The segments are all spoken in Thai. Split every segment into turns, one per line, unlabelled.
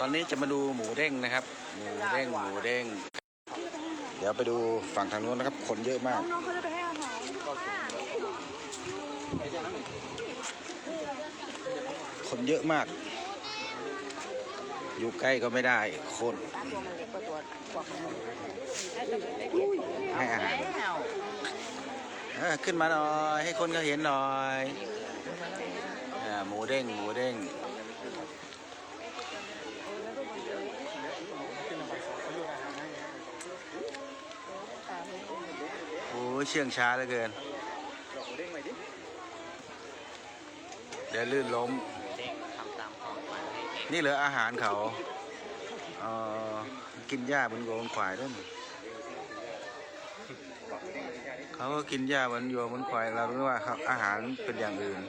ตอนนี้จะมาดูหมูเด้งนะครับ หมูเด้งหมูเด้ง เดี๋ยวไปดูฝั่งทางนู้นนะครับ คนเยอะมาก
น้องเขาจะไปให้อาหาร
คนเยอะมาก อยู่ใกล้ก็ไม่ได้ คน
ตัวมันเล็กกว่าตัวกว่าของมัน
ให้อาหารเออขึ้นมาหน่อย ให้คนเขาเห็นหน่อยอ่าหมูเด้ง หมูเด้ง ยเชื่องช้าเหลือเกินเดี๋ยวลื่นล้ม
เด้งทำตามความฝันให้เด็ก
นี่เหลืออาหารเขาเอ่อกินหญ้าบนโยนควายด้วยนี่เขาก็กินหญ้าบนโยนบนควายเรารู้ว่าครับอาหารเป็นอย่างอื่น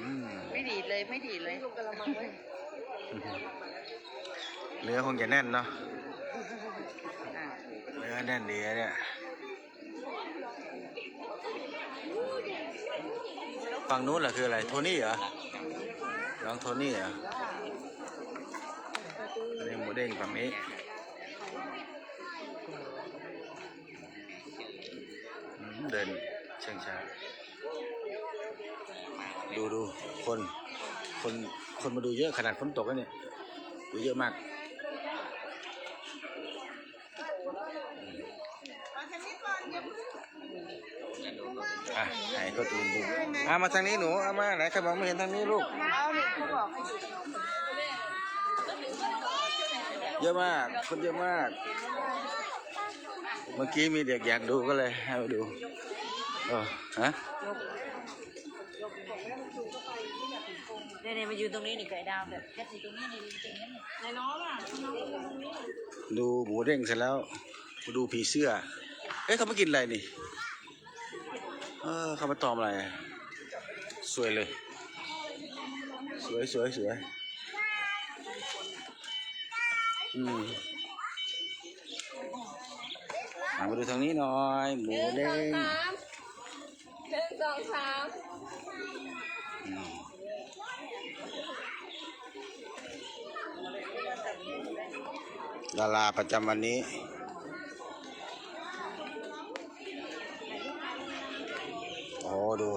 อืม
ไม่ดีดเลยไม่ดีดเลยลูกกระมังไว้
เนื้อคงจะแน่นเนาะเนื้อแน่นดีนะเนี่ยฝั่งนู้นเหรอคืออะไร โทนี่เหรอน้องโทนี่เหรออันนี้หมูเด้งฝั่งนี้เดินเชิงช้าดูดูคน คน คนมาดูเยอะขนาดฝนตกแล้วเนี่ย ดูเยอะมาก ไหนก็ตูนดูอะมาทางนี้หนูเอามาไหนใครบอกไม่เห็นทางนี้ลูก
เอาเนี่ยเขาบอกให้
เยอะมากคนเยอะมาก เมื่อกี้มีเด็กอยากดูก็เลยให้มาดูเออฮะ
เนี่ยเนี่ยมายืนตรงนี้นี่ไก่ดาวแบบแค่สีตรงนี้นี่จริงๆนั่นในน้องอะน้องตรงนี้
ดูหมูเด้งเสร็จแล้วมาดูผีเสื้อ เอ๊ะเขามากินอะไรนี่เออเขามาตอมอะไร สวยเลย สวยสวยสวยอืมอะมาดูทางนี้หน่อย หมูเด้ง
หนึ่งสองสาม
อืมดาราประจำวันนี้ โอ้ ดู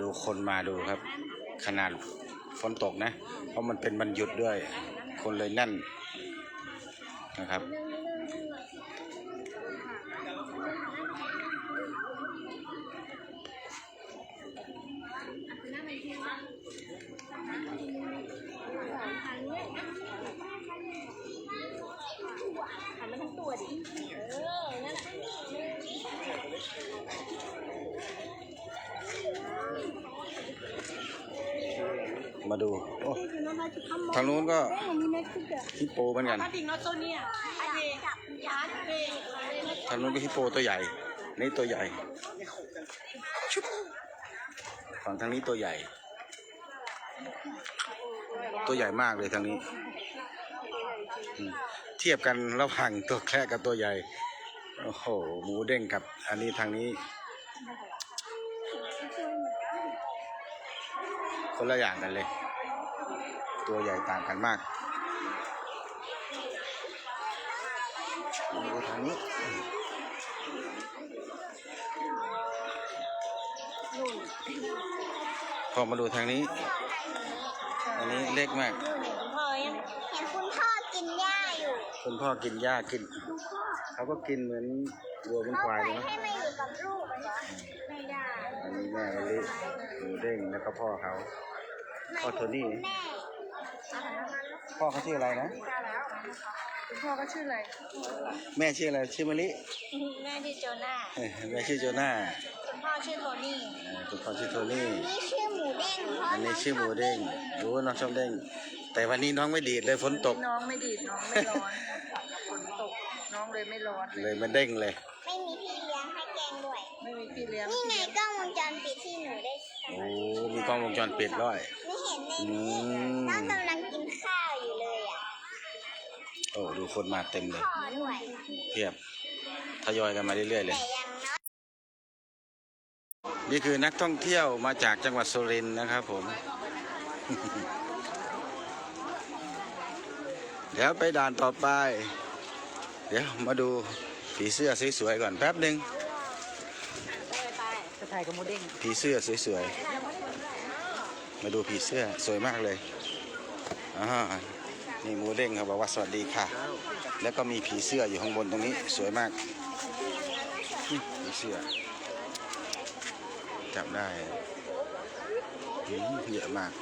ดูคนมาดูครับ ขนาดฝนตกนะ เพราะมันเป็นวันหยุดด้วย คนเลยแน่นนะครับ
หันมาทั้งตัวดิ เออ นั่นแหละ
มาดูโอ้ทางนู้นก็ฮิปโปเหมือนกัน
มาดิโนโซเนียอาเดจับยาเด
ทางนู้นก็ฮิปโปตัวใหญ่ นี่ตัวใหญ่ฝั่งทางนี้ตัวใหญ่ ตัวใหญ่มากเลยทางนี้ เทียบกันระหว่างตัวแคระกับตัวใหญ่ โอ้โห หมูเด้งกับ อันนี้ทางนี้ คนละอย่างกันเลย ตัวใหญ่ต่างกันมากดูทางนี้พอมาดูทางนี้ อันนี้เล็กมาก
พ่อยัง
เห็นคุณพ่อกินหญ้าอยู่
คุณพ่อกินหญ้ากิน เขาก็กินเหมือนวัวเหมือน
เขา
ควาย
ไป
เลยนะ
ให้มาอยู่กับลูกเหรอไม่ได้
อันนี้ แม่มะลิหมูเด้งแล้วก็พ่อเขาพ่อโทนี่
แม่
พ่อเขาชื่ออะไรนะ
คุณพ่อก็ชื่ออะไร
แม่ชื่ออะไรชื่อมะลิ
แม่ที่อโจนา
เอ้ยแม่ชื่อโจน่า
คุณพ่อชื่อโทนี่
เอ่อคุณพ่อชื่อโทนี่
นี่ชื่อหมูเด้งเพราะ
อันนี้
น้ง
ชื่อหมูเด้งรู้ว่าน้องชอบเด้ง แต่วันนี้น้องไม่ดีดเลยฝนตก
น้องไม่ดีดน้องไม่ร้อนฝนตกน้องเลยไม่ร้อน
เลยมันเด้งเลย
ไม่มีพี่เลี้ยงให้แกล้งด้วย
ไม่มีพี่เลี้ยง
นี่ไงกล้อ งวงจรปิดที่หนูได้
โอ้มีกล้องวงจรปิดด้วย
ไม่เห็นใน
อื
นี้
ม
น้องกำลังกินข้าวอยู่เลยอะ
โอ้ดูคนมาเต็มเลย
พ่อด้วย
เพียบทยอยกันมาเรื่อยๆเลย
แต่ยังน้อย
นี่คือนักท่องเที่ยวมาจากจังหวัดสุรินทร์นะครับผม เดี๋ยวไปด่านต่อไป เดี๋ยวมาดูผีเสื้อสวยๆก่อนแป๊บหนึ่ง
ข่กับโมเด้ง
ผีเสื้อสวยๆ มาดูผีเสื้อสวยมากเลยอ่านี่หมูเด้งเขาบอกว่าสวัสดีค่ะ แล้วก็มีผีเสื้ออยู่ข้างบนตรงนี้สวยมากผีเสื้อ จับได้เยอะมาก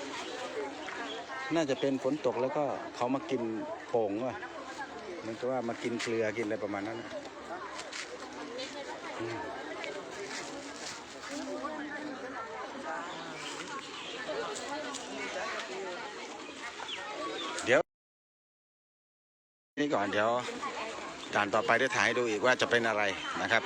น่าจะเป็นฝนตกแล้วก็เขามากินโป่งว่ะเหมันก็ว่ามากินเกลือกินอะไรประมาณนั้นน่ะอืมเดี๋ยว นี่ก่อนเดี๋ยวด่านต่อไปได้ถ่ายให้ดูอีกว่าจะเป็นอะไรนะครับ